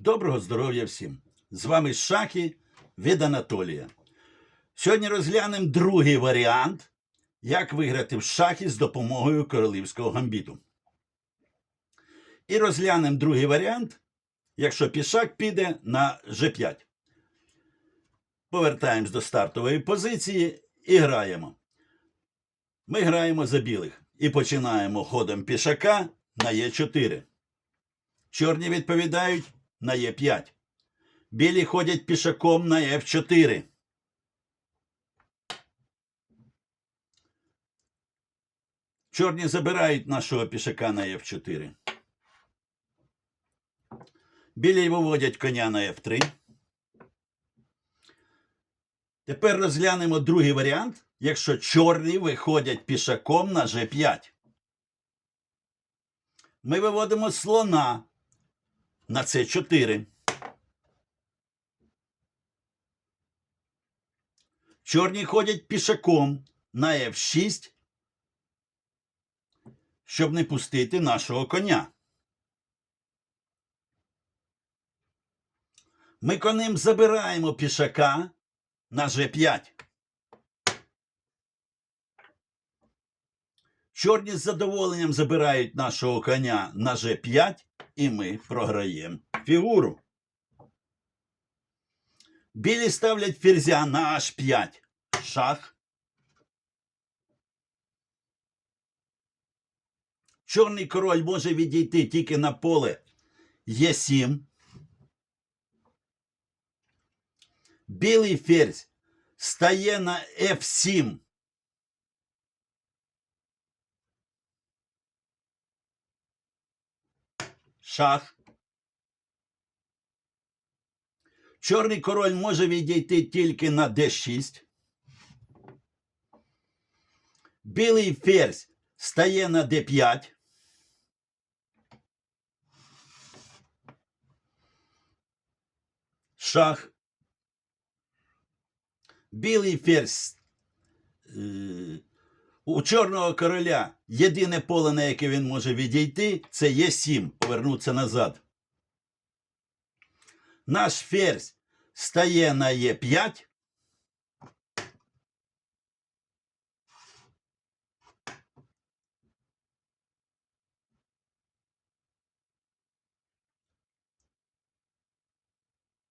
Доброго здоров'я всім! З вами Шахи від Анатолія. Сьогодні розглянемо другий варіант, як виграти в шахи з допомогою королівського гамбіту. І розглянемо другий варіант, якщо пішак піде на G5. Повертаємось до стартової позиції і граємо. Ми граємо за білих і починаємо ходом пішака на Е4. Чорні відповідають на Е5. Білі ходять пішаком на F4. Чорні забирають нашого пішака на F4. Білі виводять коня на F3. Тепер розглянемо другий варіант, якщо чорні виходять пішаком на G5. Ми виводимо слона на С4. Чорні ходять пішаком на F6, щоб не пустити нашого коня. Ми конем забираємо пішака на G5. Чорні з задоволенням забирають нашого коня на G5, і ми програємо фігуру. Білі ставлять ферзя на H5. Шах. Чорний король може відійти тільки на поле Е7. Білий ферзь стає на F7. Шах. Чорний король може відійти тільки на d6. Білий ферзь стає на d5. Шах. Білий ферзь. У чорного короля єдине поле, на яке він може відійти, це є 7, повернутися назад. Наш ферзь стає на Е5.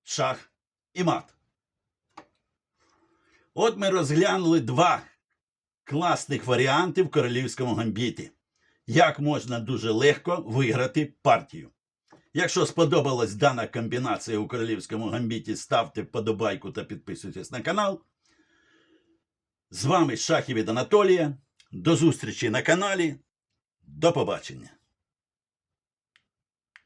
Шах і мат. От ми розглянули два класних варіантів в королівському гамбіті. Як можна дуже легко виграти партію. Якщо сподобалась дана комбінація у королівському гамбіті, ставте вподобайку та підписуйтесь на канал. З вами Шахів від Анатолія. До зустрічі на каналі. До побачення.